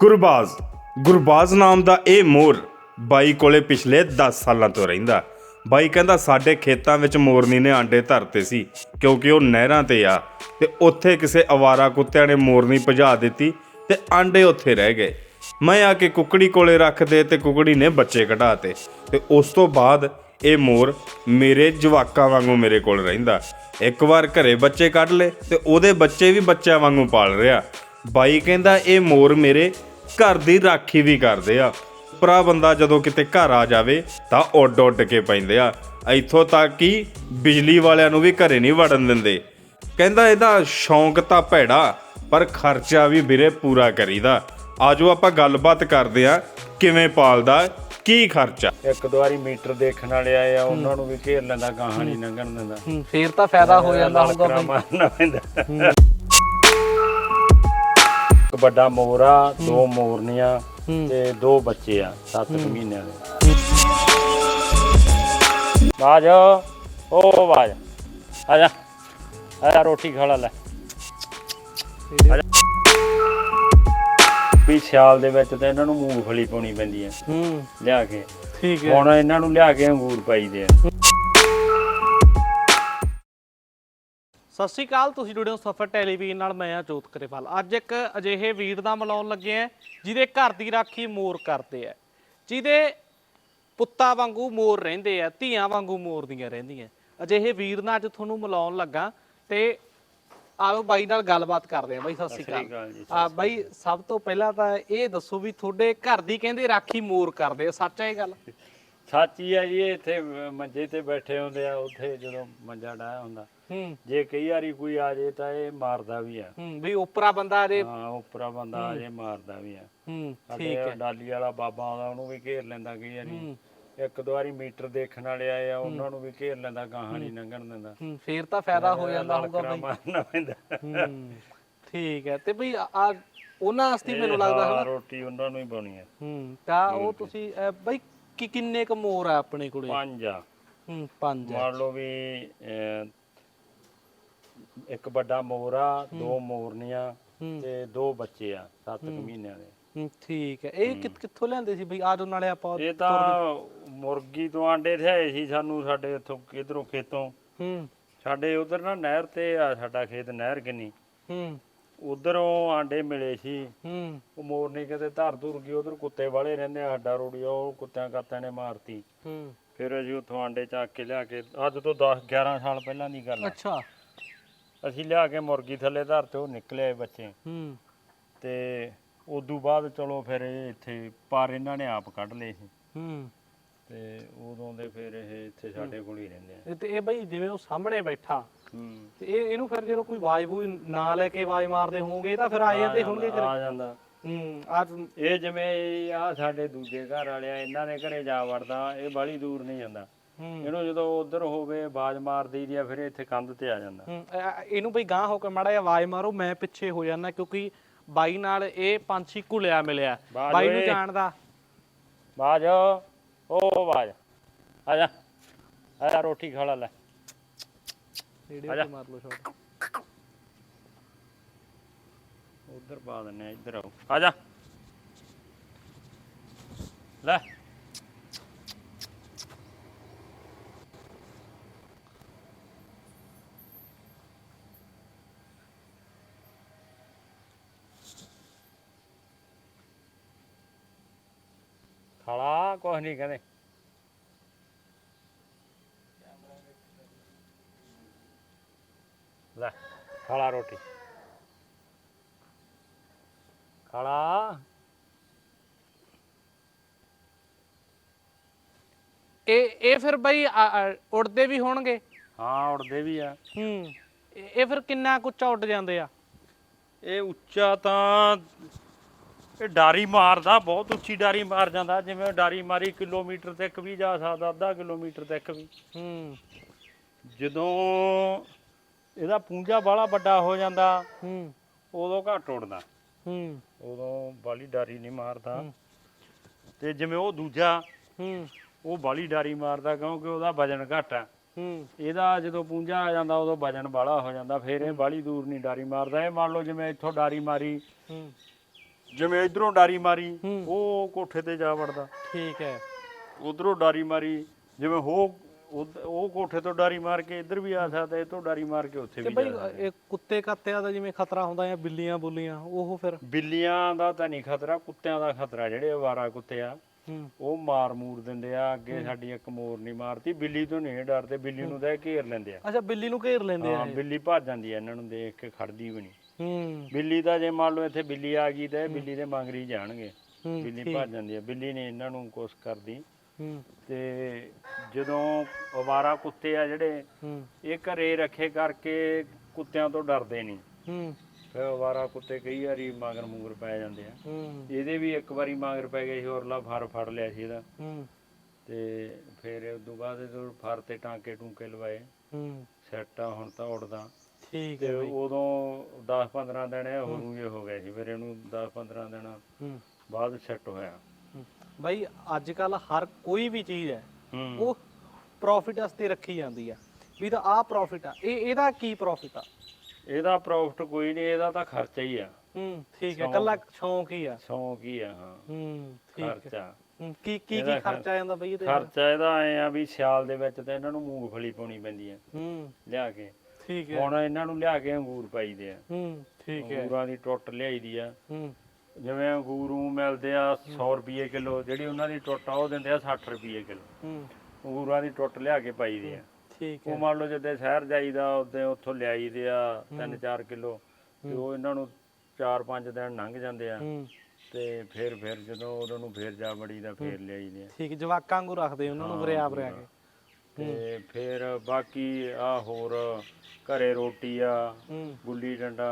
ਗੁਰਬਾਜ਼। ਗੁਰਬਾਜ਼ ਨਾਮ ਦਾ ਇਹ ਮੋਰ ਬਾਈ ਕੋਲੇ ਪਿਛਲੇ 10 ਸਾਲਾਂ ਤੋਂ ਰਹਿੰਦਾ। ਬਾਈ ਕਹਿੰਦਾ ਸਾਡੇ ਖੇਤਾਂ ਵਿੱਚ ਮੋਰਨੀ ਨੇ ਆਂਡੇ ਧਰਤੇ ਸੀ, ਕਿਉਂਕਿ ਉਹ ਨਹਿਰਾਂ ਤੇ ਆ ਤੇ ਉੱਥੇ ਕਿਸੇ ਅਵਾਰਾ ਕੁੱਤਿਆਂ ਨੇ ਮੋਰਨੀ ਭਜਾ ਦਿੱਤੀ ਤੇ ਆਂਡੇ ਉੱਥੇ ਰਹਿ ਗਏ। ਮੈਂ ਆ ਕੇ ਕੁਕੜੀ ਕੋਲੇ ਰੱਖਦੇ ਤੇ ਕੁਕੜੀ ਨੇ ਬੱਚੇ ਕਢਾਤੇ ਤੇ ਉਸ ਤੋਂ ਬਾਅਦ ਇਹ ਮੋਰ ਮੇਰੇ ਜਵਾਕਾਂ ਵਾਂਗੂ ਮੇਰੇ ਕੋਲ ਰਹਿੰਦਾ। ਇੱਕ ਵਾਰ ਘਰੇ ਬੱਚੇ ਕੱਢ ਲਏ ਤੇ ਉਹਦੇ ਬੱਚੇ ਵੀ ਬੱਚਿਆਂ ਵਾਂਗੂ ਪਾਲ ਰਿਹਾ। ਬਾਈ ਕਹਿੰਦਾ ਇਹ ਮੋਰ ਮੇਰੇ ਘਰ ਦੀ ਰਾਖੀ ਵੀ ਕਰਦੇ ਆ। ਭਰਾ ਬੰਦਾ ਜਦੋਂ ਕਿਤੇ ਘਰ ਆ ਜਾਵੇ ਤਾਂ ਉੱਡ ਉੱਡ ਕੇ ਪੈਂਦੇ ਆ। ਇੱਥੋਂ ਤੱਕ ਕਿ ਬਿਜਲੀ ਵਾਲਿਆਂ ਨੂੰ ਵੀ ਘਰੇ ਨਹੀਂ ਵੜਨ ਦਿੰਦੇ। ਕਹਿੰਦਾ ਇਹਦਾ ਸ਼ੌਂਕ ਤਾਂ ਭੈੜਾ ਪਰ ਖਰਚਾ ਵੀ ਵੀਰੇ ਪੂਰਾ ਕਰੀਦਾ। ਆਜੋ ਆਪਾਂ ਗੱਲਬਾਤ ਕਰਦੇ ਆ ਕਿਵੇਂ ਪਾਲਦਾ ਕੀ ਖਰਚਾ? ਇੱਕ ਦੋ ਵਾਰੀ ਮੀਟਰ ਦੇਖਣ ਵਾਲੇ ਆਏ ਆ ਉਹਨਾਂ ਨੂੰ ਵੀ ਘੇਰ ਲੈਂਦਾ ਗਾਹਾਂ ਨਹੀਂ ਲੰਘਣ ਦਿੰਦਾ। ਫੇਰ ਤਾਂ ਫਾਇਦਾ ਹੋ ਜਾਂਦਾ ਹੋਊਗਾ ਬਈ। ਮਾਰਨਾ ਪੈਂਦਾ। ਇੱਕ ਵੱਡਾ ਮੋਰ ਆ ਦੋ ਮੋਰਨੀਆਂ। ਤੇ ਦੋ ਬੱਚੇ ਆ 7 ਮਹੀਨਿਆਂ ਦੇ। ਬਾਜ ਓ ਬਾਜ ਆ ਜਾ ਆ ਜਾ ਰੋਟੀ ਖਾ ਲੈ ਲੈ। ਵੀ ਸਿਆਲ ਦੇ ਵਿੱਚ ਤਾਂ ਇਹਨਾਂ ਨੂੰ ਮੂੰਗਫਲੀ ਪਾਉਣੀ ਪੈਂਦੀ ਹੈ ਹੂੰ। ਲਿਆ ਕੇ। ਠੀਕ ਹੈ। ਹੁਣ ਇਹਨਾਂ ਨੂੰ ਲਿਆ ਕੇ ਅੰਗੂਰ ਪਾਈਦੇ ਆ। ਸਤਿ ਸ਼੍ਰੀ ਅਕਾਲ ਤੁਸੀਂ ਜੁੜੇ ਹੋ ਸਫਰ ਟੈਲੀਵਿਜ਼ਨ ਨਾਲ ਮੈਂ ਆ ਜੋਤ ਕਰੇਵਾਲ। ਅੱਜ ਇੱਕ ਅਜਿਹੇ ਵੀਰ ਦਾ ਮਿਲਾਉਣ ਲੱਗੇ ਆ ਜਿਹਦੇ ਘਰ ਦੀ ਰਾਖੀ ਮੋਰ ਕਰਦੇ ਆ। ਜਿਹਦੇ ਪੁੱਤਾਂ ਵਾਂਗੂ ਮੋਰ ਰਹਿੰਦੇ ਆ ਧੀਆਂ ਵਾਂਗੂ ਮੋਰ ਦੀਆਂ ਰਹਿੰਦੀਆਂ। ਅਜਿਹੇ ਵੀਰ ਨਾਲ ਅੱਜ ਤੁਹਾਨੂੰ ਮਿਲਾਉਣ ਲੱਗਾ ਤੇ ਆਓ ਬਾਈ ਨਾਲ ਗੱਲਬਾਤ ਕਰਦੇ ਆ ਬਾਈ ਸਤਿ ਸ਼੍ਰੀ ਅਕਾਲ। ਆ ਬਾਈ ਸਭ ਤੋਂ ਪਹਿਲਾਂ ਤਾਂ ਇਹ ਦੱਸੋ ਵੀ ਤੁਹਾਡੇ ਘਰ ਦੀ ਕਹਿੰਦੇ ਰਾਖੀ ਮੋਰ ਕਰਦੇ ਆ। ਸੱਚ ਹੈ ਇਹ ਗੱਲ? ਸੱਚੀ ਆ ਜੀ ਇੱਥੇ ਮੰਜੇ ਤੇ ਬੈਠੇ ਹੁੰਦੇ ਆ ਉੱਥੇ ਜਦੋਂ ਮੰਜਾ ਡਾਇਆ ਹੁੰਦਾ। ਹੂੰ। ਜੇ ਕਈ ਵਾਰੀ ਕੋਈ ਆ ਜੇ ਤਾਂ ਇਹ ਮਾਰਦਾ ਵੀ ਆ। ਹੂੰ ਵੀ ਉਪਰਾ ਬੰਦਾ ਜੇ ਹਾਂ ਉਪਰਾ ਬੰਦਾ ਆ ਜੇ ਮਾਰਦਾ ਵੀ ਆ। ਹੂੰ ਠੀਕ ਹੈ। ਡਾਲੀ ਵਾਲਾ ਬਾਬਾ ਆਉਂਦਾ ਉਹਨੂੰ ਵੀ ਘੇਰ ਲੈਂਦਾ ਕਈ ਵਾਰੀ। ਹੂੰ। ਇੱਕ ਦੋ ਵਾਰੀ ਮੀਟਰ ਦੇਖਣ ਵਾਲੇ ਆਏ ਆ ਉਹਨਾਂ ਨੂੰ ਵੀ ਘੇਰ ਲੈਂਦਾ ਗਾਹਾਂ ਨਹੀਂ ਲੰਘਣ ਦਿੰਦਾ। ਹੂੰ ਫੇਰ ਤਾਂ ਫਾਇਦਾ ਹੋ ਜਾਂਦਾ ਹੋਊਗਾ ਬਈ। ਮਾਰਨਾ ਪੈਂਦਾ। ਹੂੰ ਠੀਕ ਹੈ। ਤੇ ਬਈ ਆ ਉਹਨਾਂ ਵਾਸਤੇ ਮੈਨੂੰ ਲੱਗਦਾ ਹਾਂ, ਹੈ ਰੋਟੀ ਉਹਨਾਂ ਨੂੰ ਹੀ ਪਾਉਣੀ ਆ ਹੂੰ ਤਾਂ ਉਹ ਤੁਸੀਂ ਬਈ ਕਿ ਕਿੰਨੇ ਕ ਮੋਰ ਆ ਆਪਣੇ ਕੋਲੇ? ਪੰਜ ਆ। ਹੂੰ ਪੰਜ ਆ। ਮੰਨ ਲਓ ਵੀ ਅਹ, ਇੱਕ ਵੱਡਾ ਮੋਰ ਆ ਦੋ ਮੋਰਨੀਆਂ ਹੂੰ। ਤੇ ਦੋ ਬੱਚੇ ਆ 7 ਮਹੀਨਿਆਂ ਦੇ। ਹੂੰ, ਠੀਕ ਹੈ ਇਹ ਕਿ- ਕਿੱਥੋਂ ਲਿਆਂਦੇ ਸੀ ਬਈ? ਆਜੋ ਨਾਲੇ ਆਪਾਂ ਇਹ ਤਾਂ ਮੁਰਗੀ ਤੋਂ ਆਂਡੇ ਥਿਆਏ ਸੀ ਸਾਨੂੰ ਸਾਡੇ ਇੱਥੋਂ ਕਿਧਰੋਂ ਖੇਤੋਂ। ਹੂੰ। ਸਾਡੇ ਉਧਰ ਨਾ ਨਹਿਰ ਤੇ ਆ ਸਾਡਾ ਖੇਤ ਨਹਿਰ ਕਿੰਨੀ। ਹੂੰ। ਉਧਰੋਂ ਆਂਡੇ ਮਿਲੇ ਸੀ। ਹੂੰ। ਉਹ ਮੋਰਨੀ ਕਿਤੇ ਧਰ ਧੁਰ ਗਈ ਉਧਰ ਕੁੱਤੇ ਵਾਲੇ ਰਹਿੰਦੇ ਆ ਸਾਡਾ ਰੋੜੀ ਉਹ ਕੁੱਤਿਆਂ ਕਾਤਿਆਂ ਨੇ ਮਾਰਤੀ। ਹੂੰ। ਫਿਰ ਅਸੀਂ ਉੱਥੋਂ ਆਂਡੇ ਚੱਕ ਕੇ ਲਿਆ ਕੇ ਅੱਜ ਤੋਂ 10 11 ਸਾਲ ਪਹਿਲਾਂ ਦੀ ਗੱਲ ਆ। ਅੱਛਾ। ਅਸੀਂ ਲਿਆ ਕੇ ਮੁਰਗੀ ਥੱਲੇ ਧਰ ਤੇ ਉਹ ਨਿਕਲੇ ਬੱਚੇ। ਹੂੰ। ਤੇ ਉਦੋਂ ਬਾਅਦ ਚਲੋ ਫਿਰ ਇਹ ਇੱਥੇ ਪਰ ਇਹਨਾਂ ਨੇ ਆਪ ਕੱਢ ਲਏ ਸੀ। ਹੂੰ। ਤੇ ਉਦੋਂ ਦੇ ਫਿਰ ਇਹ ਇੱਥੇ ਸਾਡੇ ਕੋਲ ਹੀ ਰਹਿੰਦੇ ਆ। ਤੇ ਇਹ ਬਈ ਜਿਵੇਂ ਉਹ ਸਾਹਮਣੇ ਬੈਠਾ। ਹੂੰ ਤੇ ਇਹ ਇਹਨੂੰ ਫਿਰ ਜਦੋਂ ਕੋਈ ਆਵਾਜ਼ ਬੂਈ ਨਾ ਲੈ ਕੇ ਆਵਾਜ਼ ਮਾਰਦੇ ਇਹ ਤਾਂ ਫਿਰ ਆ ਜਾਂਦੇ ਹੋਣਗੇ ਫਿਰ। ਆ ਜਾਂਦਾ। ਹੂੰ ਆ ਇਹ ਜਿਵੇਂ ਆ ਸਾਡੇ ਦੂਜੇ ਘਰ ਵਾਲਿਆ ਇਹਨਾਂ ਦੇ ਘਰੇ ਜਾ ਵੜਦਾ ਇਹ ਬਾਹਲੀ ਦੂਰ ਨਹੀਂ ਜਾਂਦਾ। ਹੂੰ। ਇਹਨੂੰ ਜਦੋਂ ਉਧਰ ਹੋਵੇ ਆਵਾਜ਼ ਮਾਰ ਦਈਦੀ ਆ ਫਿਰ ਇਹ ਇੱਥੇ ਕੰਧ ਤੇ ਆ ਜਾਂਦਾ। ਹੂੰ, ਇਹਨੂੰ ਬਈ ਗਾਂ ਹੋ ਕੇ ਮਾੜਾ ਜਿਹਾ ਆਵਾਜ਼ ਮਾਰੋ ਮੈਂ ਪਿੱਛੇ ਹੋ ਜਾਣਾ ਕਿਉਂਕਿ ਬਾਈ ਨਾਲ ਇਹ ਪੰਛੀ ਘੁਲਿਆ ਮਿਲਿਆ। ਬਾਜ ਬਾਈ ਨੂੰ ਓਏ। ਜਾਣਦਾ। ਬਾਜ। ਓ ਬਾਜ। ਆ ਜਾ। ਆ ਜਾ ਰੋਟੀ ਖਾ ਲੈ ਲੈ। ਰੇਡੀਓ। ਤੇ ਮਾਰ ਲਓ ਸ਼ਾਟ ਉਧਰ ਪਾ ਦਿੰਨੇ ਆ ਇੱਧਰ ਆਓ। ਆ ਜਾ। ਲੈ। ਖਾਲਾ ਕੁਛ ਨਹੀਂ ਕਹਿੰਦੇ ਲੈ ਖਾਲਾ ਰੋਟੀ। ਖਾਲਾ ਇਹ ਇਹ ਫਿਰ ਬਈ ਆ- ਵੀ ਹੋਣਗੇ। ਹਾਂ ਉੜਦੇ ਵੀ ਆ। ਹੂੰ। ਇਹ ਇਹ ਫਿਰ ਕਿੰਨਾ ਕੁ ਉੱਚਾ ਉੱਡ ਜਾਂਦੇ ਆ? ਇਹ ਉੱਚਾ ਤਾਂ ਇਹ ਡਾਰੀ ਮਾਰਦਾ ਬਹੁਤ ਉੱਚੀ ਡਾਰੀ ਮਾਰ ਜਾਂਦਾ। ਜਿਵੇਂ ਡਾਰੀ ਮਾਰੀ ਕਿਲੋਮੀਟਰ ਤੱਕ ਵੀ ਜਾ ਸਕਦਾ ਅੱਧਾ ਕਿਲੋਮੀਟਰ ਤੱਕ ਵੀ। ਹੂੰ। ਜਦੋਂ ਇਹਦਾ ਪੂੰਜਾ ਬਾਲਾ ਵੱਡਾ ਹੋ ਜਾਂਦਾ। ਹੂੰ। ਉਦੋਂ ਘੱਟ ਉੜਦਾ ਹੂੰ। ਉਦੋਂ ਬਾਲੀ ਡਾਰੀ ਨਹੀਂ ਮਾਰਦਾ। ਹੂੰ। ਤੇ ਜਿਵੇਂ ਉਹ ਦੂਜਾ ਹੂੰ। ਉਹ ਬਾਲੀ ਡਾਰੀ ਮਾਰਦਾ ਕਿਉਂਕਿ ਉਹਦਾ ਵਜਨ ਘੱਟ ਆ। ਹੂੰ। ਇਹਦਾ ਜਦੋਂ ਪੂੰਜਾ ਆ ਜਾਂਦਾ ਉਦੋਂ ਵਜਨ ਬਾਲਾ ਹੋ ਜਾਂਦਾ। ਫਿਰ ਇਹ ਬਾਲੀ ਦੂਰ ਨਹੀਂ ਡਾਰੀ ਮਾਰਦਾ। ਇਹ ਮੰਨ ਲਓ ਜਿਵੇਂ ਇੱਥੋਂ ਡਾਰੀ ਮਾਰੀ। ਹੂੰ। ਜਿਵੇਂ ਇਧਰੋਂ ਡਾਰੀ ਮਾਰੀ ਹੂੰ। ਉਹ ਕੋਠੇ ਤੇ ਜਾ ਵੜਦਾ। ਠੀਕ ਹੈ। ਉਧਰੋਂ ਡਾਰੀ ਮਾਰੀ ਜਿਵੇਂ ਹੋ ਉਹ ਕੋਠੇ ਤੋਂ ਡਾਰੀ ਮਾਰ ਕੇ ਇੱਧਰ ਵੀ ਆ ਸਕਦਾ ਇਹ ਤੋਂ ਡਾਰੀ ਮਾਰ ਕੇ ਉੱਥੇ ਤੇ ਵੀ ਬਈ ਜਾ ਸਕਦਾ। ਇਹ ਕੁੱਤੇ ਕਾਤਿਆਂ ਦਾ ਜਿਵੇਂ ਖਤਰਾ ਹੁੰਦਾ ਜਾਂ ਬਿੱਲੀਆਂ ਬੁੱਲੀਆਂ ਉਹ ਫਿਰ ਬਿੱਲੀਆਂ ਦਾ ਤਾਂ ਨਹੀਂ ਖਤਰਾ ਕੁੱਤਿਆਂ ਦਾ ਖਤਰਾ ਜਿਹੜੇ ਅਵਾਰਾ ਕੁੱਤੇ ਆ ਹੂੰ। ਉਹ ਮਾਰ ਮੂਰ ਦਿੰਦੇ ਆ ਅੱਗੇ ਸਾਡੀ ਇੱਕ ਮੋਰ ਨਹੀਂ ਮਾਰਤੀ ਬਿੱਲੀ ਤੋਂ ਨਹੀਂ ਇਹ ਡਰਦੇ ਬਿੱਲੀ ਨੂੰ ਤਾਂ ਇਹ ਘੇਰ ਲੈਂਦੇ ਆ। ਅੱਛਾ ਬਿੱਲੀ ਨੂੰ ਘੇਰ ਲੈਂਦੇ ਆ ਹਾਂ ਬਿੱਲੀ ਭੱਜ ਜਾਂਦੀ ਆ ਇਹਨਾਂ ਨੂੰ ਦੇਖ ਕੇ ਖੜਦੀ ਵੀ ਨਹੀਂ। ਹੂੰ। ਬਿੱਲੀ ਦਾ ਜੇ ਮੰਨ ਲਓ ਇੱਥੇ ਬਿੱਲੀ ਆ ਗਈ ਤਾਂ ਇਹ ਬਿੱਲੀ ਦੇ ਮੰਗਰੀ ਜਾਣਗੇ ਹੂੰ ਬਿੱਲੀ ਭੱਜ ਜਾਂਦੀ ਆ ਬਿੱਲੀ ਨੇ ਇਹਨਾਂ ਨੂੰ ਕੁਛ ਕਰਦੀ। ਹੂੰ। ਤੇ ਜਦੋਂ ਅਵਾਰਾ ਕੁੱਤੇ ਆ ਜਿਹੜੇ ਹੂੰ। ਇਹ ਘਰੇ ਰੱਖੇ ਕਰਕੇ ਕੁੱਤਿਆਂ ਤੋਂ ਡਰਦੇ ਨਹੀਂ। ਹੂੰ। ਫਿਰ ਅਵਾਰਾ ਕੁੱਤੇ ਕਈ ਵਾਰੀ ਮਗਰ ਮੂਗਰ ਪੈ ਜਾਂਦੇ ਆ। ਹੂੰ। ਇਹਦੇ ਵੀ ਇੱਕ ਵਾਰੀ ਮਗਰ ਪੈ ਗਏ ਸੀ ਔਰਲਾ ਫਰ ਫੜ ਲਿਆ ਸੀ ਇਹਦਾ। ਹੂੰ। ਤੇ ਫਿਰ ਉਸ ਤੋਂ ਬਾਅਦ ਇਹ ਫਰ ਤੇ ਟਾਂਕੇ ਟੂੰਕੇ ਲਵਾਏ। ਹੂੰ। ਸੈੱਟ ਆ ਹੁਣ ਤਾਂ ਉੜਦਾ ਠੀਕ ਹੈ ਬਈ। ਉਦੋਂ 10 15 ਦਿਨ ਇਹ ਹੋਰੂ ਜੇ ਹੋ ਗਏ ਸੀ ਫਿਰ ਇਹਨੂੰ 10 15 ਦਿਨ ਹੂੰ। ਬਾਅਦ ਸੈੱਟ ਹੋਇਆ। ਬਈ ਅੱਜ ਕੱਲ ਹਰ ਕੋਈ ਵੀ ਚੀਜ਼ ਹੈ ਉਹ ਪ੍ਰੋਫਿਟ ਵਾਸਤੇ ਰੱਖੀ ਜਾਂਦੀ ਆ। ਵੀ ਤਾਂ ਆਹ ਪ੍ਰੋਫਿਟ ਆ। ਇਹ ਇਹਦਾ ਕੀ ਪ੍ਰੋਫਿਟ ਆ? ਇਹਦਾ ਪ੍ਰੋਫਿਟ ਕੋਈ ਨਹੀਂ ਇਹਦਾ ਤਾਂ ਖਰਚਾ ਹੀ ਆ। ਹੂੰ ਠੀਕ ਹੈ। ਕੱਲਾ ਸ਼ੌਂਕ ਹੀ ਆ। ਸ਼ੌਂਕ ਹੀ ਆ ਹਾਂ। ਹੂੰ ਠੀਕ ਹੈ। ਕੀ ਕੀ ਕੀ ਖਰਚਾ ਆ ਜਾਂਦਾ ਬਈ ਇਹਦੇ ਖਰਚਾ ਇਹਦਾ ਆ ਵੀ ਸਿਆਲ ਦੇ ਵਿੱਚ ਤਾਂ ਇਹਨਾਂ ਨੂੰ ਮੂੰਗਫਲੀ ਪਾਉਣੀ ਪੈਂਦੀ ਆ। ਹੂੰ। ਲਿਆ ਕੇ। ਠੀਕ ਹੈ। ਹੁਣ ਇਹਨਾਂ ਨੂੰ ਲਿਆ ਕੇ ਅੰਗੂਰ ਪਾਈਦੇ ਆ। ਹੂੰ ਠੀਕ ਹੈ। ਅੰਗੂਰਾਂ ਦੀ ਟੁੱਟ ਲਿਆਈਦੀ ਆ। ਹੂੰ। ਜਿਵੇਂ ਅੰਗੂਰੂ ਮਿਲਦੇ ਆ 100 ਰੁਪਏ ਕਿਲੋ ਜਿਹੜੀ ਉਹਨਾਂ ਦੀ ਟੁੱਟ ਆ ਉਹ ਦਿੰਦੇ ਆ 60 ਰੁਪਏ ਕਿਲੋ। ਹੂੰ। ਅੰਗੂਰਾਂ ਦੀ ਟੁੱਟ ਲਿਆ ਕੇ ਪਾਈਦੀ ਆ। ਠੀਕ ਉਹ ਹੈ ਮੰਨ ਲਓ ਜਿੱਦੇ ਸ਼ਹਿਰ ਜਾਈਦਾ ਉਹਦੇ ਉੱਥੋਂ ਲਿਆਈਦੇ ਆ 3-4 ਕਿਲੋ ਤੇ ਉਹ ਇਹਨਾਂ ਨੂੰ 4-5 ਦਿਨ ਲੰਘ ਜਾਂਦੇ ਆ। ਤੇ ਫਿਰ ਫਿਰ ਜਦੋਂ ਉਹਨਾਂ ਨੂੰ ਫੇਰ ਜਾ ਬੜੀਦਾ ਫੇਰ ਲਿਆਈਦੇ ਆ। ਠੀਕ ਜਵਾਕਾਂ ਵਾਂਗੂ ਰੱਖਦੇ ਉਹਨਾਂ ਨੂੰ ਵਰਿਆ ਵਰਿਆ ਕੇ। ਤੇ ਫਿਰ ਬਾਕੀ ਆ ਹੋਰ ਘਰੇ ਰੋਟੀ ਆ ਗੁੱਲੀ ਡੰਡਾ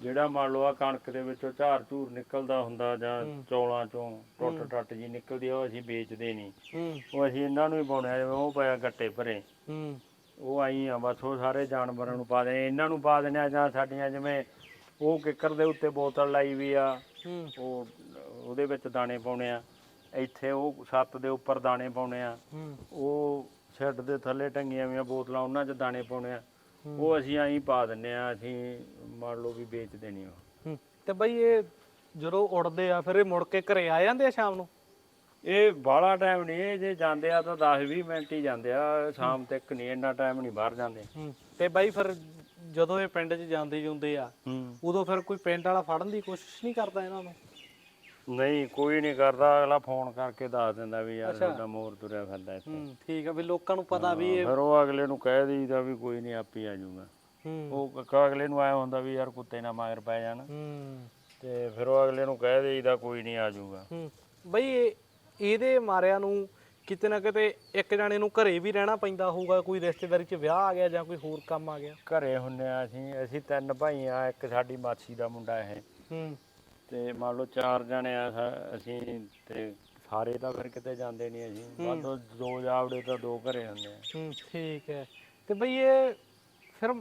ਜਿਹੜਾ ਮੰਨ ਲਓ ਆ ਕਣਕ ਦੇ ਵਿੱਚੋਂ ਝਾਰ ਝੂਰ ਨਿਕਲਦਾ ਹੁੰਦਾ ਜਾਂ ਚੌਲਾਂ ਚੋਂ ਟੁੱਟ ਟੱਟ ਜੀ ਨਿਕਲਦੀ ਆ ਉਹ ਅਸੀਂ ਵੇਚਦੇ ਨਹੀਂ। ਉਹ ਅਸੀਂ ਇਹਨਾਂ ਨੂੰ ਹੀ ਪਾਉਣੇ ਆ ਉਹ ਪਿਆ ਗੱਟੇ ਭਰੇ। ਉਹ ਆਈ ਆ ਬਸ ਉਹ ਸਾਰੇ ਜਾਨਵਰਾਂ ਨੂੰ ਪਾ ਦੇਣੇ ਇਹਨਾਂ ਨੂੰ ਪਾ ਦੇਣੇ ਆ ਜਾਂ ਸਾਡੀਆਂ ਜਿਵੇਂ ਉਹ ਕਿੱਕਰ ਦੇ ਉੱਤੇ ਬੋਤਲ ਲਾਈ ਵੀ ਆ ਉਹ ਉਹਦੇ ਵਿੱਚ ਦਾਣੇ ਪਾਉਣੇ ਆ। ਇੱਥੇ ਉਹ ਛੱਤ ਦੇ ਉੱਪਰ ਦਾਣੇ ਪਾਉਣੇ ਆ। ਉਹ ਸ਼ੈੱਡ ਦੇ ਥੱਲੇ ਟੰਗੀਆਂ ਹੋਈਆਂ ਬੋਤਲਾਂ ਉਹਨਾਂ 'ਚ ਦਾਣੇ ਪਾਉਣੇ ਆ। ਉਹ ਅਸੀਂ ਐਂ ਪਾ ਦਿੰਨੇ ਆ ਅਸੀਂ ਮੰਨ ਲਓ ਵੀ ਵੇਚ ਦੇਣੀ ਹੂੰ ਤੇ ਬਈ ਇਹ ਜਦੋਂ ਉੜਦੇ ਆ ਫਿਰ ਇਹ ਮੁੜ ਕੇ ਘਰੇ ਆ ਜਾਂਦੇ ਆ ਸ਼ਾਮ ਨੂੰ? ਇਹ ਬਾਹਲਾ ਟਾਈਮ ਨਹੀਂ ਇਹ ਜੇ ਜਾਂਦੇ ਆ ਤਾਂ 10-20 ਮਿੰਟ ਹੀ ਜਾਂਦੇ ਆ ਸ਼ਾਮ ਤੱਕ ਨਹੀਂ ਇੰਨਾ ਟਾਈਮ ਨਹੀਂ ਬਾਹਰ ਜਾਂਦੇ। ਤੇ ਬਾਈ ਫਿਰ ਜਦੋਂ ਇਹ ਪਿੰਡ 'ਚ ਜਾਂਦੇ ਜੁੰਦੇ ਆ ਹੂੰ। ਉਦੋਂ ਫਿਰ ਕੋਈ ਪਿੰਡ ਵਾਲਾ ਫੜਨ ਦੀ ਕੋਸ਼ਿਸ਼ ਨਹੀਂ ਕਰਦਾ ਇਹਨਾਂ ਨੂੰ? ਨਹੀਂ ਕੋਈ ਨਹੀਂ ਕਰਦਾ ਅਗਲਾ ਫੋਨ ਕਰਕੇ ਦੱਸ ਦਿੰਦਾ ਵੀ ਯਾਰ ਤੁਹਾਡਾ ਮੋਰ ਤੁਰਿਆ ਫਿਰਦਾ ਇੱਥੇ। ਹੂੰ ਠੀਕ ਆ ਵੀ ਲੋਕਾਂ ਨੂੰ ਪਤਾ ਵੀ ਇਹ ਫਿਰ ਉਹ ਅਗਲੇ ਨੂੰ ਕਹਿ ਦਈਦਾ ਵੀ ਕੋਈ ਨਹੀਂ ਆਪੇ ਆ ਜਾਊਗਾ। ਹੂੰ। ਉਹ ਕ- ਅਗਲੇ ਨੂੰ ਆਇਆ ਹੁੰਦਾ ਵੀ ਯਾਰ ਕੁੱਤੇ ਨਾ ਮਗਰ ਪੈ ਜਾਣ। ਹੂੰ। ਤੇ ਫਿਰ ਉਹ ਅਗਲੇ ਨੂੰ ਕਹਿ ਦੇਈਦਾ ਕੋਈ ਨਹੀਂ ਆ ਜਾਊਗਾ। ਹੂੰ ਬਈ ਇਹ- ਇਹਦੇ ਮਾਰਿਆਂ ਨੂੰ ਕਿਤੇ ਨਾ ਕਿਤੇ ਇੱਕ ਜਾਣੇ ਨੂੰ ਘਰੇ ਵੀ ਰਹਿਣਾ ਪੈਂਦਾ ਹੋਊਗਾ ਕੋਈ ਰਿਸ਼ਤੇਦਾਰੀ 'ਚ ਵਿਆਹ ਆ ਗਿਆ ਜਾਂ ਕੋਈ ਹੋਰ ਕੰਮ ਆ ਗਿਆ। ਘਰੇ ਹੁੰਨੇ ਆ ਅਸੀਂ ਅਸੀਂ ਤਿੰਨ ਭਾਈ ਆ ਇੱਕ ਸਾਡੀ ਮਾਸੀ ਦਾ ਮੁੰਡਾ ਇਹ। ਹੂੰ। ਤੇ ਮੰਨ ਲਓ ਚਾਰ ਜਣੇ ਆ ਸਾ- ਅਸੀਂ ਤੇ ਸਾਰੇ ਤਾਂ ਫਿਰ ਕਿਤੇ ਜਾਂਦੇ ਨਹੀਂ ਅਸੀਂ। ਵੱਧ ਦੋ ਜਾਵੜੇ ਤਾਂ ਦੋ ਘਰੇ ਹੁੰਦੇ ਆ। ਹੂੰ ਠੀਕ ਹੈ। ਤੇ ਬਈ ਇਹ ਫਿਰ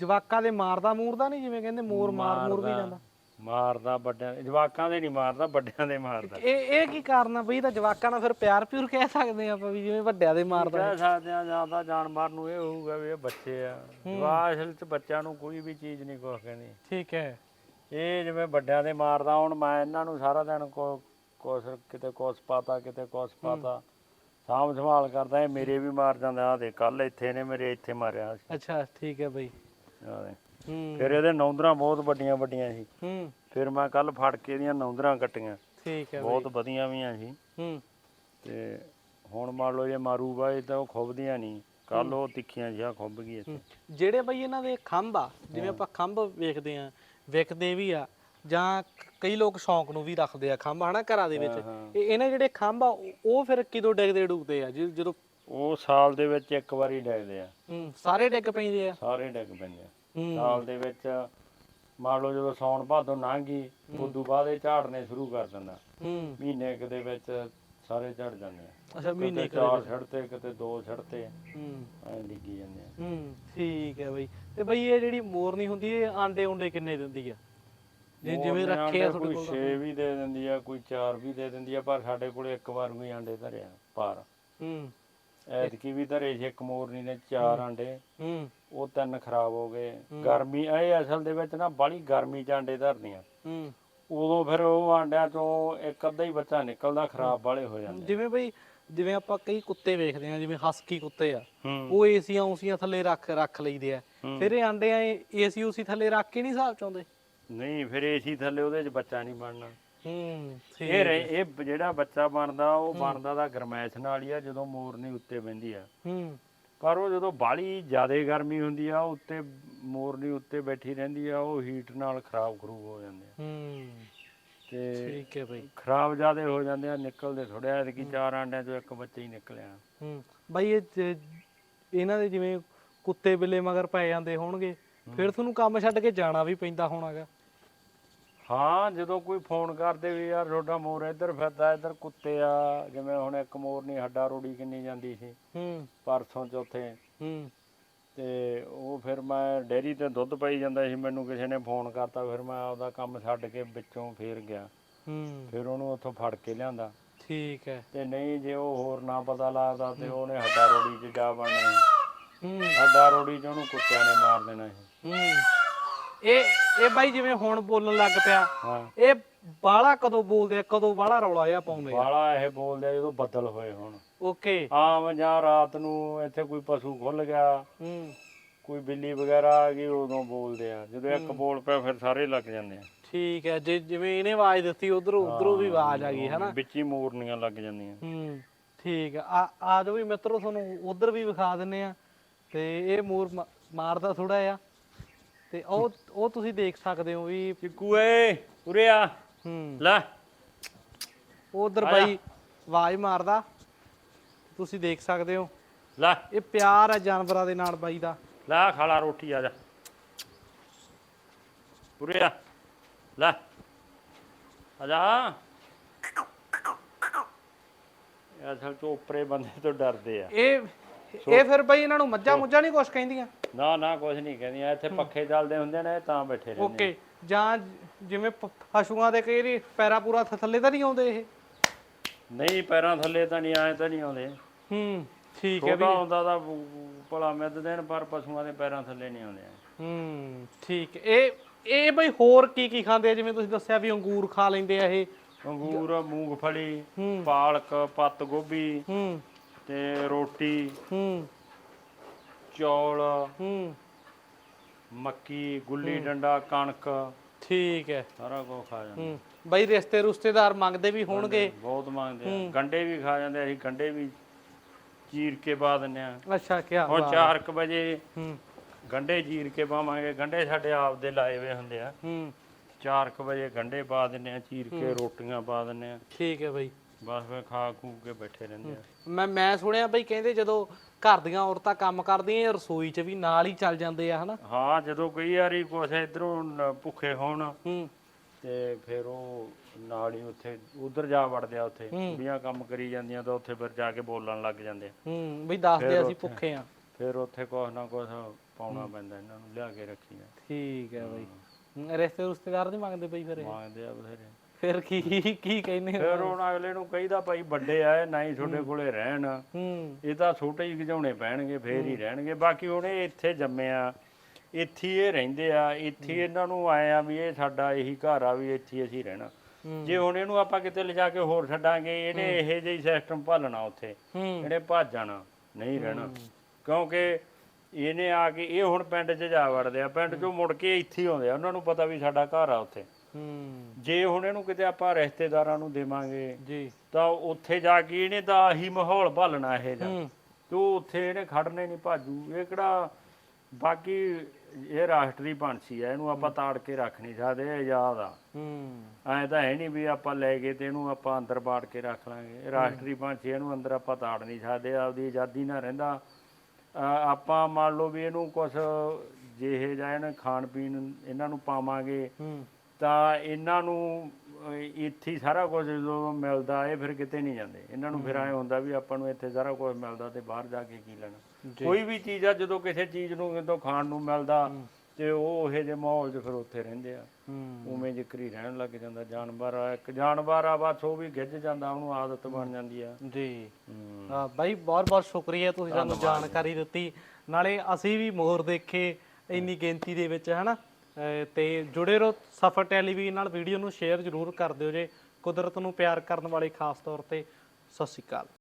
ਜਵਾਕਾਂ ਦੇ ਮਾਰਦਾ ਮੂਰਦਾ ਨਹੀਂ ਜਿਵੇਂ ਕਹਿੰਦੇ ਮੋਰ ਮਾਰ ਮੂਰ ਵੀ ਜਾਂਦਾ? ਮਾਰਦਾ ਵੱਡਿਆਂ ਜਵਾਕਾਂ ਦੇ ਨਹੀਂ ਮਾਰਦਾ ਵੱਡਿਆਂ ਦੇ ਮਾਰਦਾ। ਇਹ ਇਹ ਕੀ ਕਾਰਨ ਆ ਬਈ? ਇਹ ਤਾਂ ਜਵਾਕਾਂ ਨਾਲ ਫਿਰ ਪਿਆਰ ਪਿਉਰ ਕਹਿ ਸਕਦੇ ਆ ਆਪਾਂ ਵੀ ਜਿਵੇਂ ਵੱਡਿਆਂ ਦੇ ਮਾਰਦਾ। ਕਹਿ ਸਕਦੇ ਆ ਜਾਂ ਤਾਂ ਜਾਨਵਰ ਨੂੰ ਇਹ ਹੋਊਗਾ ਵੀ ਇਹ ਬੱਚੇ ਆ। ਜਵਾ ਅਸਲ ਚ ਬੱਚਿਆਂ ਨੂੰ ਕੋਈ ਵੀ ਚੀਜ਼ ਨਹੀਂ ਕੁਛ ਕਹਿੰਦੀ। ਠੀਕ ਹੈ। ਇਹ ਜਿਵੇਂ ਵੱਡਿਆਂ ਦੇ ਮਾਰਦਾ ਹੁਣ ਮੈਂ ਇਹਨਾਂ ਨੂੰ ਸਾਰਾ ਦਿਨ ਕੋ ਕੁਛ ਕਿਤੇ ਕੁਛ ਪਾਤਾ ਕਿਤੇ ਕੁਛ ਪਾਤਾ। ਸਾਂਭ ਸੰਭਾਲ ਕਰਦਾ ਇਹ ਮੇਰੇ ਵੀ ਮਾਰ ਜਾਂਦਾ ਆ ਦੇ ਕੱਲ ਇੱਥੇ ਨੇ ਮੇਰੇ ਇੱਥੇ ਮਾਰਿਆ ਸੀ। ਅੱਛਾ ਠੀਕ ਹੈ ਬਈ। ਆਹ ਦੇ। ਹੂੰ। ਫਿਰ ਇਹਦੇ ਨੌਂਦਰਾਂ ਬਹੁਤ ਵੱਡੀਆਂ ਵੱਡੀਆਂ ਸੀ। ਹੂੰ। ਫਿਰ ਮੈਂ ਕੱਲ ਫੜ ਕੇ ਇਹਦੀਆਂ ਨੌਂਦਰਾਂ ਕੱਟੀਆਂ। ਠੀਕ ਹੈ ਬਈ। ਬਹੁਤ ਵਧੀਆਂ ਵੀਆਂ ਸੀ। ਹੂੰ। ਤੇ ਹੁਣ ਮੰਨ ਲਓ ਜੇ ਮਾਰੂਗਾ ਇਹ ਤਾਂ ਉਹ ਖੁੱਬਦੀਆਂ ਨਹੀਂ। ਕੱਲ ਉਹ ਤਿੱਖੀਆਂ ਜਿਹਾ ਖੁੱਬ ਗਈ ਇੱਥੇ। ਹੂੰ। ਜਿਹੜੇ ਬਈ ਇਹਨਾਂ ਦੇ ਖੰਭ ਆ ਜਿਵੇਂ ਆਪਾਂ ਖੰਭ ਵੇਖਦੇ ਆ ਵਿਕਦੇ ਵੀ ਆ ਜਾਂ ਕ- ਕਈ ਲੋਕ ਸ਼ੌਂਕ ਨੂੰ ਵੀ ਰੱਖਦੇ ਆ ਖੰਭ ਹਨਾ ਘਰਾਂ ਦੇ ਵਿੱਚ। ਇਹ ਇਹਨਾਂ ਜਿਹੜੇ ਖੰਭ ਆ ਉਹ- ਉਹ ਫਿਰ ਕਿਦੋਂ ਡਿੱਗਦੇ ਡੁੱਬਦੇ ਆ? ਜਿ- ਜਦੋਂ ਉਹ ਸਾਲ ਦੇ ਵਿੱਚ ਇੱਕ ਵਾਰੀ ਡੈਗਦੇ ਆ। ਸਾਰੇ ਡਿੱਗ ਪੈਂਦੇ ਆ? ਸਾਰੇ ਡਿੱਗ ਪੈਂਦੇ ਆ। ਸਾਲ ਦੇ ਵਿੱਚ ਮੰਨ ਲਓ ਜਦੋਂ ਸੌਣ ਭਾਦੋਂ ਲੰਘ ਗਈ ਉਦੋਂ ਬਾਅਦ ਇਹ ਝਾੜਨੇ ਸ਼ੁਰੂ ਕਰ ਦਿੰਦਾ। ਮਹੀਨੇ ਕੁ ਦੇ ਵਿੱਚ ਸਾਰੇ ਝੜ ਜਾਂਦੇ ਆ। ਅੱਛਾ ਮਹੀਨੇ ਕਿਤੇ ਚਾਰ ਛੜਤੇ ਕਿਤੇ ਦੋ ਛੜਤੇ ਹੂੰ। ਐਂ ਡਿੱਗੀ ਜਾਂਦੇ ਆ। ਹੂੰ ਠੀਕ ਹੈ ਬਈ। ਤੇ ਬਈ ਇਹ ਜਿਹੜੀ ਮੋਰਨੀ ਹੁੰਦੀ ਇਹ ਆਂਡੇ ਉਂਡੇ ਕਿੰਨੇ ਦਿੰਦੀ ਆ? ਜੇ ਜਿਵੇਂ ਮੋਰਨੇ ਰੱਖੇ ਆ ਆਂਡੇ ਤੁਹਾਡੇ ਕੋਈ ਕੋਲ 6 ਵੀ ਦੇ ਦਿੰਦੀ ਆ ਕੋਈ 4 ਵੀ ਦੇ ਦਿੰਦੀ ਆ ਪਰ ਸਾਡੇ ਕੋਲੇ ਇੱਕ ਵਾਰ ਵੀ ਆਂਡੇ ਧਰਿਆ ਪਾਰ। ਹੂੰ। ਐਤਕੀ ਵੀ ਧਰੇ ਸੀ ਇੱਕ ਮੋਰਨੀ ਨੇ ਚਾਰ ਆਂਡੇ। ਹੂੰ। ਉਹ ਤਿੰਨ ਖਰਾਬ ਹੋ ਗਏ। ਗਰਮੀ ਇਹ ਅਸਲ ਦੇ ਵਿੱਚ ਨਾ ਬਾਲੀ ਗਰਮੀ ਚ ਆਂਡੇ ਧਰਦੀਆਂ ਹੂੰ। ਉਦੋਂ ਫਿਰ ਉਹ ਆਂਡਿਆਂ ਚੋਂ ਇੱਕ ਅੱਧਾ ਹੀ ਬੱਚਾ ਨਿਕਲਦਾ ਖਰਾਬ ਵਾਲੇ ਹੋ ਜਾਂਦੇ ਜਿਵੇਂ ਬਈ ਜਿਵੇਂ ਆਪਾਂ ਕਈ ਕੁੱਤੇ ਵੇਖਦੇ ਆ ਜਿਵੇਂ ਹਸਕੀ ਕੁੱਤੇ ਆ ਉਹ ਏਸੀਆਂ ਊਸੀਆਂ ਥੱਲੇ ਰੱਖ ਰੱਖ ਲਈਦੇ ਆ। ਫਿਰ ਇਹ ਆਂਡੇ ਆ ਏਸੀ ਊਸੀ ਥੱਲੇ ਰੱਖ ਕੇ ਨਹੀਂ ਹਿਸਾਬ ਚਾਉਂਦੇ? ਨਹੀਂ ਫਿਰ ਏਸੀ ਥੱਲੇ ਉਹਦੇ 'ਚ ਬੱਚਾ ਨਹੀਂ ਬਣਨਾ। ਹੂੰ ਇਹ ਇਹ ਜਿਹੜਾ ਬੱਚਾ ਬਣਦਾ ਉਹ ਬਣਦਾ ਦਾ ਗਰਮੈਸ਼ ਨਾਲ ਹੀ ਆ ਜਦੋਂ ਮੋਰਨੀ ਉੱਤੇ ਬਹਿੰਦੀ ਆ। ਹੂੰ। ਪਰ ਉਹ ਜਦੋਂ ਬਾਹਲੀ ਜ਼ਿਆਦਾ ਗਰਮੀ ਹੁੰਦੀ ਆ ਉੱਤੇ ਮੋਰਨੀ ਉੱਤੇ ਬੈਠੀ ਰਹਿੰਦੀ ਆ ਉਹ ਹੀਟ ਨਾਲ ਖਰਾਬ ਖਰੂਬ ਹੋ ਜਾਂਦੇ ਆ। ਹੂੰ। ਤੇ ਠੀਕ ਹੈ ਬਈ। ਖਰਾਬ ਜ਼ਿਆਦਾ ਹੋ ਜਾਂਦੇ ਆ ਨਿਕਲਦੇ ਥੋੜੇ ਐਤਕੀ ਚਾਰ ਆਂਡਿਆਂ ਚੋਂ ਇੱਕ ਬੱਚਾ ਹੀ ਨਿਕਲਿਆ। ਹੂੰ। ਬਾਈ ਇਹ ਇਹਨਾਂ ਦੇ ਜਿਵੇਂ ਕੁੱਤੇ ਬਿੱਲੇ ਮਗਰ ਪੈ ਜਾਂਦੇ ਹੋਣਗੇ ਫਿਰ ਤੁਹਾਨੂੰ ਕੰਮ ਛੱਡ ਕੇ ਜਾਣਾ ਵੀ ਪੈਂਦਾ ਹੋਣਾਗਾ। ਹਾਂ ਜਦੋਂ ਕੋਈ ਫੋਨ ਕਰਦੇ ਵੀ ਯਾਰ ਤੁਹਾਡਾ ਮੋਰ ਇੱਧਰ ਫਿਰਦਾ ਇੱਧਰ ਕੁੱਤੇ ਆ ਜਿਵੇਂ ਹੁਣ ਇੱਕ ਮੋਰ ਨਹੀਂ ਹੱਡਾ ਰੋੜੀ ਕਿੰਨੀ ਜਾਂਦੀ ਸੀ। ਹੂੰ। ਪਰਸੋਂ ਚੌਥੇ। ਹੂੰ। ਤੇ ਉਹ ਫਿਰ ਮੈਂ ਡੇਅਰੀ ਤੇ ਦੁੱਧ ਪਾਈ ਜਾਂਦਾ ਸੀ ਮੈਨੂੰ ਕਿਸੇ ਨੇ ਫੋਨ ਕਰਤਾ ਫਿਰ ਮੈਂ ਆਪਦਾ ਕੰਮ ਛੱਡ ਕੇ ਵਿੱਚੋਂ ਫੇਰ ਗਿਆ। ਹੂੰ। ਫਿਰ ਉਹਨੂੰ ਉੱਥੋਂ ਫੜ ਕੇ ਲਿਆਂਦਾ। ਠੀਕ ਹੈ। ਤੇ ਨਹੀਂ ਜੇ ਉਹ ਹੋਰ ਨਾ ਪਤਾ ਲੱਗਦਾ ਤੇ ਉਹਨੇ ਹੱਡਾ ਰੋੜੀ 'ਚ ਜਾ ਬਣਨਾ ਹੂੰ। ਹੱਡਾ ਰੋੜੀ 'ਚ ਉਹਨੂੰ ਕੁੱਤਿਆਂ ਨੇ ਮਾਰ ਦੇਣਾ ਸੀ। ਹੂੰ। ਇਹ ਇਹ ਬਾਈ ਜਿਵੇਂ ਹੁਣ ਬੋਲਣ ਲੱਗ ਪਿਆ ਹਾਂ। ਇਹ ਬਾਲਾ ਕਦੋਂ ਬੋਲਦੇ ਆ ਕਦੋਂ ਬਾਲਾ ਰੌਲਾ ਜਿਹਾ ਪਾਉਂਦੇ ਆ? ਬਾਲਾ ਇਹ ਬੋਲਦੇ ਆ ਜਦੋਂ ਬੱਦਲ ਹੋਏ ਹੁਣ। ਓਕੇ। ਆਮ ਜਾਂ ਰਾਤ ਨੂੰ ਇੱਥੇ ਕੋਈ ਪਸ਼ੂ ਖੁੱਲ ਗਿਆ ਹੂੰ। ਕੋਈ ਬਿੱਲੀ ਵਗੈਰਾ ਆ ਗਈ ਉਦੋਂ ਬੋਲਦੇ ਆ। ਜਦੋਂ ਇੱਕ ਬੋਲ ਪਿਆ ਫਿਰ ਸਾਰੇ ਲੱਗ ਜਾਂਦੇ ਆ। ਠੀਕ ਹੈ ਜੇ ਜਿਵੇਂ ਇਹਨੇ ਆਵਾਜ਼ ਦਿੱਤੀ ਉਧਰੋਂ ਉਧਰੋਂ ਵੀ ਆਵਾਜ਼ ਆ ਗਈ ਹਨਾ? ਵਿੱਚ ਹੀ ਮੋਰਨੀਆਂ ਲੱਗ ਜਾਂਦੀਆਂ। ਹੂੰ ਠੀਕ ਆ। ਆ- ਜਾਓ ਵੀ ਮਿੱਤਰੋ ਤੁਹਾਨੂੰ ਉਧਰ ਵੀ ਵਿਖਾ ਦਿੰਨੇ ਆ ਤੇ ਇਹ ਮੋਰ ਮਾਰਦਾ ਥੋੜਾ ਆ ਤੇ ਉਹ ਉਹ ਤੁਸੀਂ ਦੇਖ ਸਕਦੇ ਹੋ ਵੀ ਚਿੱਕੂ ਏ ਉਰੇ ਆ। ਹੂੰ। ਲੈ। ਉਧਰ ਬਾਈ ਆਵਾਜ਼ ਮਾਰਦਾ। ਤੁਸੀਂ ਦੇਖ ਸਕਦੇ ਹੋ। ਲੈ। ਇਹ ਪਿਆਰ ਆ ਜਾਨਵਰਾਂ ਦੇ ਨਾਲ ਬਾਈ ਦਾ। ਲੈ ਖਾਲਾ ਰੋਟੀ ਆ ਜਾ। ਉਰੇ ਆ। ਲੈ। ਆ ਜਾ। ਇਹ ਅਸਲ ਚ ਉਪਰੇ ਬੰਦੇ ਤੋਂ ਡਰਦੇ ਆ। ਇਹ ਇਹ ਫਿਰ ਬਾਈ ਇਹਨਾਂ ਨੂੰ ਮੱਝਾਂ ਮੁੱਝਾਂ ਨਹੀਂ ਕੁਛ ਕਹਿੰਦੀਆਂ? ਨਾ ਨਾ ਕੁਝ ਨਹੀਂ ਕਹਿੰਦੀਆਂ ਇੱਥੇ ਪੱਖੇ ਚੱਲਦੇ ਹੁੰਦੇ ਨੇ ਤਾਂ ਬੈਠੇ ਰਹਿੰਦੇ ਓਕੇ ਜਾਂ ਜਿਵੇਂ ਪ- ਪਸ਼ੂਆਂ ਦੇ ਕਈ ਵਾਰੀ ਪੈਰਾ ਪੂਰਾ ਥ- ਥੱਲੇ ਤਾਂ ਨਹੀਂ ਆਉਂਦੇ ਇਹ? ਨਹੀਂ ਪੈਰਾਂ ਥੱਲੇ ਤਾਂ ਨਹੀਂ ਆਏ ਤਾਂ ਨਹੀਂ ਆਉਂਦੇ। ਹੂੰ ਠੀਕ ਹੈ ਵੀ ਛੋਟਾ ਹੁੰਦਾ ਤਾਂ ਭਲਾ ਮਿੱਦ ਦੇਣ ਪਰ ਪਸ਼ੂਆਂ ਦੇ ਪੈਰਾਂ ਥੱਲੇ ਨਹੀਂ ਆਉਂਦੇ। ਹੂੰ ਠੀਕ ਹੈ। ਇਹ ਇਹ ਬਈ ਹੋਰ ਕੀ ਕੀ ਖਾਂਦੇ ਆ? ਜਿਵੇਂ ਤੁਸੀਂ ਦੱਸਿਆ ਵੀ ਅੰਗੂਰ ਖਾ ਲੈਂਦੇ ਆ ਇਹ। ਅੰਗੂਰ ਮੂੰਗਫਲੀ ਹੂੰ। ਪਾਲਕ ਪੱਤ ਗੋਭੀ ਹੂੰ। ਤੇ ਰੋਟੀ। ਹੂੰ। ਚੌਲ ਹੂੰ। ਮੱਕੀ ਗੁੱਲੀ ਡੰਡਾ ਕਣਕ। ਠੀਕ ਹੈ। ਸਾਰਾ ਕੁਝ ਖਾ ਜਾਂਦੇ। ਹੂੰ। ਬਈ ਰਿਸ਼ਤੇ ਰੁਸ਼ਤੇਦਾਰ ਮੰਗਦੇ ਵੀ ਹੋਣਗੇ। ਬਹੁਤ ਮੰਗਦੇ ਆ। ਗੰਡੇ ਵੀ ਖਾ ਜਾਂਦੇ ਅਸੀਂ ਗੰਡੇ ਵੀ ਚੀਰ ਕੇ ਪਾ ਦਿੰਦੇ ਆ। ਅੱਛਾ ਕੀ ਹੁਣ 4:00 ਵਜੇ ਹੂੰ। ਗੰਡੇ ਚੀਰ ਕੇ ਪਾਵਾਂਗੇ। ਗੰਡੇ ਸਾਡੇ ਆਪ ਦੇ ਲਾਏ ਹੋਏ ਹੁੰਦੇ ਆ। ਹੂੰ। 4:00 ਵਜੇ ਗੰਡੇ ਪਾ ਦਿੰਦੇ ਆ ਚੀਰ ਕੇ ਰੋਟੀਆਂ ਪਾ ਦਿੰਦੇ ਆ। ਠੀਕ ਹੈ ਬਈ। ਬਸ ਫਿਰ ਖਾ ਖੂ ਕੇ ਬੈਠੇ ਰਹਿੰਦੇ ਆ। ਮੈਂ ਮੈਂ ਸੁਣਿਆ ਬਈ ਕਹਿੰਦੇ ਜਦੋਂ ਘਰ ਦੀਆਂ ਔਰਤਾਂ ਕੰਮ ਕਰਦੀਆਂ ਰਸੋਈ 'ਚ ਵੀ ਨਾਲ ਹੀ ਚੱਲ ਜਾਂਦੇ ਆ ਹਨਾ? ਹਾਂ ਜਦੋਂ ਕਈ ਵਾਰੀ ਕੁਛ ਇਧਰੋਂ ਭੁੱਖੇ ਹੋਣ ਹੂੰ। ਤੇ ਫਿਰ ਉਹ ਨਾਲ ਹੀ ਉੱਥੇ ਉਧਰ ਜਾ ਵੜਦੇ ਆ ਉੱਥੇ। ਕੁੜੀਆਂ ਕੰਮ ਕਰੀ ਜਾਂਦੀਆਂ ਤਾਂ ਉੱਥੇ ਫਿਰ ਜਾ ਕੇ ਬੋਲਣ ਲੱਗ ਜਾਂਦੇ ਆ। ਹੂੰ ਬਈ ਦੱਸਦੇ ਅਸੀਂ ਭੁੱਖੇ ਆ। ਫਿਰ ਉੱਥੇ ਕੁਛ ਨਾ ਕੁਛ ਪਾਉਣਾ ਪੈਂਦਾ ਇਹਨਾਂ ਨੂੰ ਲਿਆ ਕੇ ਰੱਖੀਆਂ। ਠੀਕ ਹੈ। ਬਈ ਰਿਸ਼ਤੇ ਰੁਸ਼ਤੇਦਾਰ ਨਹੀਂ ਮੰਗਦੇ ਬਈ ਫਿਰ ਇਹ? ਮੰਗਦੇ ਆ ਬਥੇਰੇ। ਫਿਰ ਕੀ ਕੀ ਕਹਿੰਦੇ ਹੋ? ਫਿਰ ਹੁਣ ਅਗਲੇ ਨੂੰ ਕਹੀਦਾ ਭਾਈ ਵੱਡੇ ਆ ਨਾ ਹੀ ਤੁਹਾਡੇ ਕੋਲੇ ਰਹਿਣ। ਹੂੰ। ਇਹ ਤਾਂ ਛੋਟੇ ਹੀ ਗਜਾਉਣੇ ਪੈਣਗੇ ਫੇਰ ਹੀ ਰਹਿਣਗੇ। ਬਾਕੀ ਹੁਣ ਇਹ ਇੱਥੇ ਜੰਮੇ ਆ ਇੱਥੇ ਇਹ ਰਹਿੰਦੇ ਆ ਇੱਥੇ ਇਹਨਾਂ ਨੂੰ ਆਏ ਆ ਵੀ ਇਹ ਸਾਡਾ ਇਹੀ ਘਰ ਆ ਵੀ ਇੱਥੇ ਅਸੀਂ ਰਹਿਣਾ। ਜੇ ਹੁਣ ਇਹਨੂੰ ਆਪਾਂ ਕਿਤੇ ਲਿਜਾ ਕੇ ਹੋਰ ਛੱਡਾਂਗੇ ਇਹਨੇ ਇਹੋ ਜਿਹੀ ਸਿਸਟਮ ਭਾਲਣਾ ਉੱਥੇ। ਇਹਨੇ ਭੱਜ ਜਾਣਾ ਨਹੀਂ ਰਹਿਣਾ। ਕਿਉਂਕਿ ਇਹਨੇ ਆ ਕੇ ਇਹ ਹੁਣ ਪਿੰਡ 'ਚ ਜਾ ਵੜਦੇ ਆ। ਪਿੰਡ 'ਚੋਂ ਮੁੜ ਕੇ ਇੱਥੇ ਆਉਂਦੇ ਆ। ਉਹਨਾਂ ਨੂੰ ਪਤਾ ਵੀ ਸਾਡਾ ਘਰ ਆ ਉੱਥੇ। ਹੂੰ ਜੇ ਹੁਣ ਇਹਨੂੰ ਕਿਤੇ ਆਪਾਂ ਰਿਸ਼ਤੇਦਾਰਾਂ ਨੂੰ ਦੇਵਾਂਗੇ ਜੀ। ਤਾਂ ਉੱਥੇ ਜਾ ਕੇ ਇਹਨੇ ਤਾਂ ਆਹੀ ਮਾਹੌਲ ਭਾਲਣਾ ਇਹ ਜਾ ਹੂੰ। ਤੇ ਉੱਥੇ ਇਹਨੇ ਖੜਨੇ ਨਹੀਂ ਭਾਜੂ। ਇਹ ਕਿਹੜਾ ਬਾਕੀ ਇਹ ਰਾਸ਼ਟਰੀ ਪੰਛੀ ਆ ਇਹਨੂੰ ਆਪਾਂ ਤਾੜ ਕੇ ਰੱਖ ਨਹੀਂ ਸਕਦੇ ਇਹ ਆਜ਼ਾਦ ਆ। ਹੂੰ। ਐਂ ਤਾਂ ਹੈ ਨਹੀਂ ਵੀ ਆਪਾਂ ਲੈ ਗਏ ਤੇ ਇਹਨੂੰ ਆਪਾਂ ਅੰਦਰ ਬਾੜ ਕੇ ਰੱਖ ਲਾਂਗੇ। ਇਹ ਰਾਸ਼ਟਰੀ ਪੰਛੀ ਇਹਨੂੰ ਅੰਦਰ ਆਪਾਂ ਤਾੜ ਨਹੀਂ ਸਕਦੇ ਆਪਦੀ ਆਜ਼ਾਦੀ ਨਾਲ ਰਹਿੰਦਾ। ਆਪਾਂ ਮੰਨ ਲਓ ਵੀ ਇਹਨੂੰ ਕੁਝ ਜਿਹੇ ਜਾਂ ਇਹਨੇ ਖਾਣ ਪੀਣ ਇਹਨਾਂ ਨੂੰ ਪਾਵਾਂਗੇ। ਹੂੰ। ਤਾਂ ਇਹਨਾਂ ਨੂੰ ਇੱਥੇ ਹੀ ਸਾਰਾ ਕੁਝ ਜਦੋਂ ਮਿਲਦਾ ਇਹ ਫਿਰ ਕਿਤੇ ਨਹੀਂ ਜਾਂਦੇ। ਇਹਨਾਂ ਨੂੰ ਫਿਰ ਐ ਹੁੰਦਾ ਵੀ ਆਪਾਂ ਨੂੰ ਇੱਥੇ ਸਾਰਾ ਕੁਝ ਮਿਲਦਾ ਤੇ ਬਾਹਰ ਜਾ ਕੇ ਕੀ ਲੈਣਾ। ਕੋਈ ਵੀ ਚੀਜ਼ ਆ ਜਦੋਂ ਕਿਸੇ ਚੀਜ਼ ਨੂੰ ਕਿਤੋਂ ਖਾਣ ਨੂੰ ਮਿਲਦਾ ਤੇ ਉਹ ਉਹੇ ਜਿਹੇ ਮਾਹੌਲ 'ਚ ਫਿਰ ਉੱਥੇ ਰਹਿੰਦੇ ਆ। ਉਵੇਂ ਜ਼ਿਕਰੀ ਰਹਿਣ ਲੱਗ ਜਾਂਦਾ। ਜਾਨਵਰ ਆ ਇੱਕ ਜਾਨਵਰ ਆ ਬਸ ਉਹ ਵੀ ਗਿੱਜ ਜਾਂਦਾ ਉਹਨੂੰ ਆਦਤ ਬਣ ਜਾਂਦੀ ਆ। ਜੀ। ਬਾਈ ਬਹੁਤ ਬਹੁਤ ਸ਼ੁਕਰੀਆ ਤੁਸੀਂ ਸਾਨੂੰ ਜਾਣਕਾਰੀ ਦਿੱਤੀ। ਨਾਲੇ ਅਸੀਂ ਵੀ ਮੋਰ ਦੇਖੇ ਇੰਨੀ ਗਿਣਤੀ ਦੇ ਵਿੱਚ ਹਨਾ? ਤੇ ਜੁੜੇ ਰਹੋ ਸਫਰ ਟੈਲੀਵਿਜ਼ਨ ਨਾਲ, ਵੀਡੀਓ ਨੂੰ ਸ਼ੇਅਰ ਜ਼ਰੂਰ ਕਰ ਦਿਓ ਜੇ ਕੁਦਰਤ ਨੂੰ ਪਿਆਰ ਕਰਨ ਵਾਲੇ ਖਾਸ ਤੌਰ ਤੇ। ਸਤਿ ਸ਼੍ਰੀ ਅਕਾਲ।